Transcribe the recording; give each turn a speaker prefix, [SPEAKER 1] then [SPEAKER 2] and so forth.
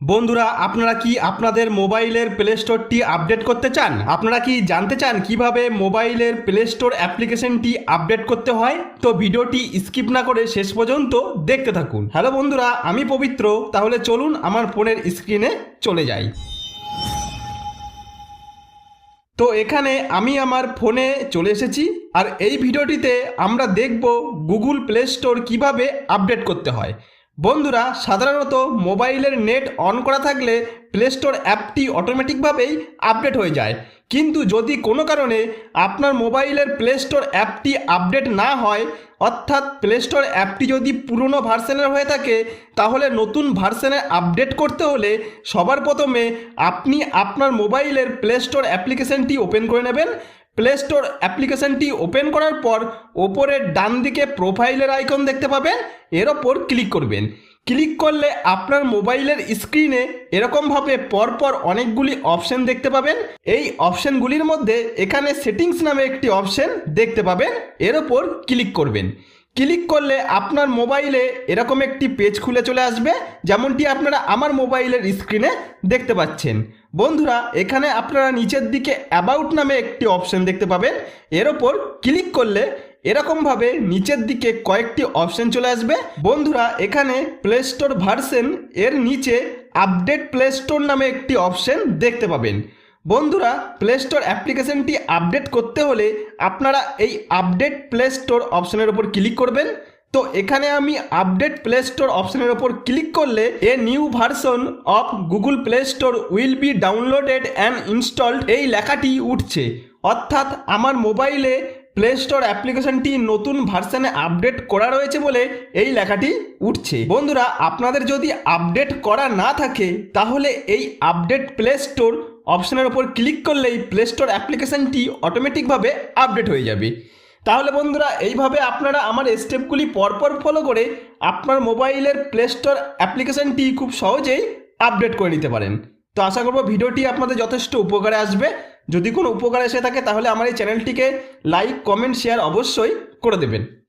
[SPEAKER 1] বন্ধুরা, আপনারা কি আপনাদের মোবাইলের প্লে স্টোরটি আপডেট করতে চান? আপনারা কি জানতে চান কীভাবে মোবাইলের প্লে স্টোর অ্যাপ্লিকেশনটি আপডেট করতে হয়? তো ভিডিওটি স্কিপ না করে শেষ পর্যন্ত দেখতে থাকুন। হ্যালো বন্ধুরা, আমি পবিত্র। তাহলে চলুন আমার ফোনের স্ক্রিনে চলে যাই। তো এখানে আমি আমার ফোনে চলে এসেছি, আর এই ভিডিওটিতে আমরা দেখব গুগল প্লে স্টোর কীভাবে আপডেট করতে হয়। বন্ধুরা, সাধারণত মোবাইলের নেট অন করা থাকলে প্লে স্টোর অ্যাপটি অটোমেটিকভাবেই আপডেট হয়ে যায়। কিন্তু যদি কোনো কারণে আপনার মোবাইলের প্লে স্টোর অ্যাপটি আপডেট না হয়, অর্থাৎ প্লে স্টোর অ্যাপটি যদি পুরনো ভার্সনের হয়ে থাকে, তাহলে নতুন ভার্সনে আপডেট করতে হলে সবার প্রথমে আপনি আপনার মোবাইলের প্লে স্টোর অ্যাপ্লিকেশনটি ওপেন করে নেবেন। প্লে স্টোর অ্যাপ্লিকেশনটি ওপেন করার পর, ওপরের ডান দিকে প্রোফাইলের আইকন দেখতে পাবেন। এর ওপর ক্লিক করবেন। ক্লিক করলে আপনার মোবাইলের স্ক্রিনে এরকমভাবে পরপর অনেকগুলি অপশন দেখতে পাবেন। এই অপশনগুলির মধ্যে এখানে সেটিংস নামে একটি অপশন দেখতে পাবেন। এর ওপর ক্লিক করবেন। ক্লিক করলে আপনার মোবাইলে এরকম একটি পেজ খুলে চলে আসবে, যেমনটি আপনারা আমার মোবাইলের স্ক্রিনে দেখতে পাচ্ছেন। বন্ধুরা, এখানে আপনারা নিচের দিকে অ্যাবাউট নামে একটি অপশন দেখতে পাবেন। এর ওপর ক্লিক করলে এরকমভাবে নিচের দিকে কয়েকটি অপশন চলে আসবে। বন্ধুরা, এখানে প্লে স্টোর ভার্সন এর নিচে আপডেট প্লে স্টোর নামে একটি অপশন দেখতে পাবেন। বন্ধুরা প্লে স্টোর অ্যাপ্লিকেশনটি আপডেট করতে হলে আপনারা এই আপডেট প্লে স্টোর অপশনের উপর ক্লিক করবেন। তো এখানে আমি আপডেট প্লে স্টোর অপশনের ওপর ক্লিক করলে a new version of Google play store will be downloaded and installed এই লেখাটি উঠছে। অর্থাৎ আমার মোবাইলে প্লে স্টোর অ্যাপ্লিকেশনটি নতুন ভার্সানে আপডেট করা রয়েছে বলে এই লেখাটি উঠছে। বন্ধুরা, আপনাদের যদি আপডেট করা না থাকে, তাহলে এই আপডেট প্লে স্টোর অপশনের ওপর ক্লিক করলেই প্লে স্টোর অ্যাপ্লিকেশনটি অটোমেটিকভাবে আপডেট হয়ে যাবে। তাহলে বন্ধুরা, এইভাবে আপনারা আমার স্টেপগুলি পরপর ফলো করে আপনার মোবাইলের প্লে স্টোর অ্যাপ্লিকেশনটি খুব সহজেই আপডেট করে নিতে পারেন। তো আশা করব ভিডিওটি আপনাদের যথেষ্ট উপকারে আসবে। যদি কোনো উপকারে এসে থাকে, তাহলে আমার এই চ্যানেলটিকে লাইক কমেন্ট শেয়ার অবশ্যই করে দেবেন।